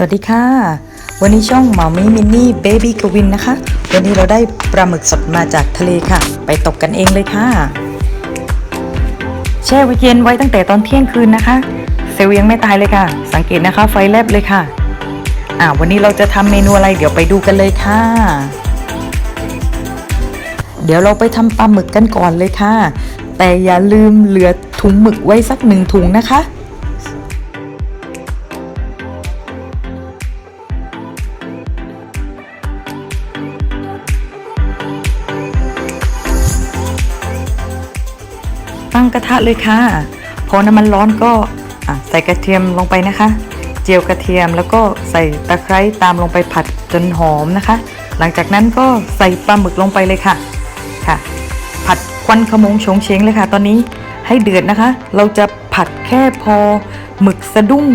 สวัสดีค่ะ วันนี้ช่องหมามีมินนี่เบบี้กวินนะคะ วันนี้เราได้ปลาหมึกสดมาจากทะเลค่ะ ไปตกกันเองเลยค่ะ แช่ไว้เย็นไว้ตั้งแต่ตอนเที่ยงคืนนะคะ เซลล์ยังไม่ตายเลยค่ะ สังเกตนะคะ ไฟแลบเลยค่ะ อ่าวันนี้เราจะทำเมนูอะไรเดี๋ยวไปดูกันเลยค่ะ เดี๋ยวเราไปทำปลาหมึกกันก่อนเลยค่ะ แต่อย่าลืมเหลือถุงหมึกไว้สักหนึ่งถุงนะคะ ตั้งกระทะเลยค่ะ พอน้ำมันร้อนก็ใส่กระเทียมลงไปนะคะ เจียวกระเทียมแล้วก็ใส่ตะไคร้ตามลงไปผัดจนหอมนะคะ หลังจากนั้นก็ใส่ปลาหมึกลงไปเลยค่ะค่ะ ผัดควันขมงโฉงเฉงเลยค่ะ ตอนนี้ให้เดือดนะคะ เราจะผัดแค่พอหมึกสะดุ้ง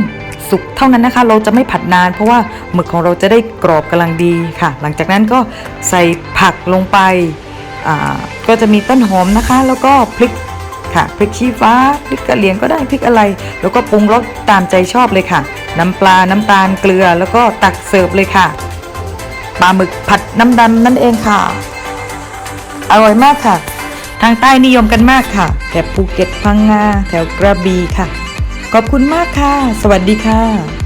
สุกเท่านั้นนะคะ เราจะไม่ผัดนาน เพราะว่าหมึกของเราจะได้กรอบกำลังดีค่ะ หลังจากนั้นก็ใส่ผักลงไปก็จะมีต้นหอมนะคะ แล้วก็พริก ค่ะพริกชี้ฟ้าพริกกะเหรี่ยงก็ได้พริกอะไร แล้วก็ปรุงรสตามใจชอบเลยค่ะ น้ำปลาน้ำตาลเกลือแล้วก็ตักเสิร์ฟเลยค่ะปลาหมึกผัดน้ำดำนั่นเองค่ะ อร่อยมากค่ะ ทางใต้นิยมกันมากค่ะแถบภูเก็ตพังงาแถวกระบี่ค่ะ ขอบคุณมากค่ะ สวัสดีค่ะ